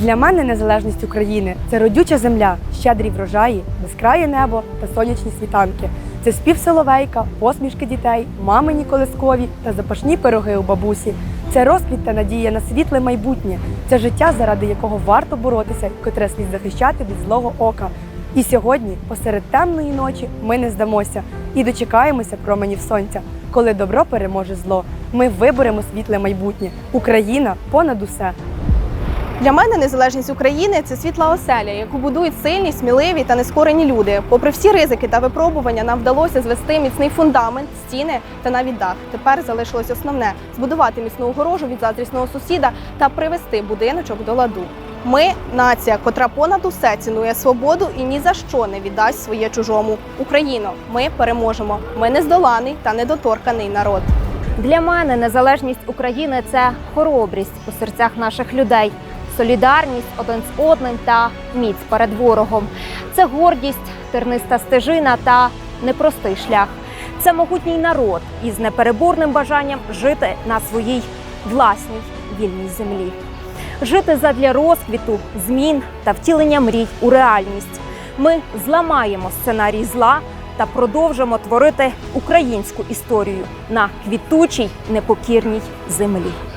Для мене незалежність України це родюча земля, щедрі врожаї, безкрає небо та сонячні світанки. Це спів соловейка, посмішки дітей, мамині колискові та запашні пироги у бабусі. Це розквіт та надія на світле майбутнє. Це життя, заради якого варто боротися, котре слід захищати від злого ока. І сьогодні, посеред темної ночі, ми не здамося і дочекаємося променів сонця. Коли добро переможе зло, ми виберемо світле майбутнє. Україна понад усе. Для мене незалежність України це світла оселя, яку будують сильні, сміливі та нескорені люди. Попри всі ризики та випробування, нам вдалося звести міцний фундамент, стіни та навіть дах. Тепер залишилось основне збудувати міцну огорожу від заздрісного сусіда та привести будиночок до ладу. Ми нація, котра понад усе цінує свободу і ні за що не віддасть своє чужому. Україно, ми переможемо. Ми нездоланий та недоторканий народ. Для мене незалежність України це хоробрість у серцях наших людей, солідарність один з одним та міць перед ворогом. Це гордість, терниста стежина та непростий шлях. Це могутній народ із непереборним бажанням жити на своїй власній вільній землі, жити задля розквіту, змін та втілення мрій у реальність. Ми зламаємо сценарій зла та продовжимо творити українську історію на квітучій непокірній землі.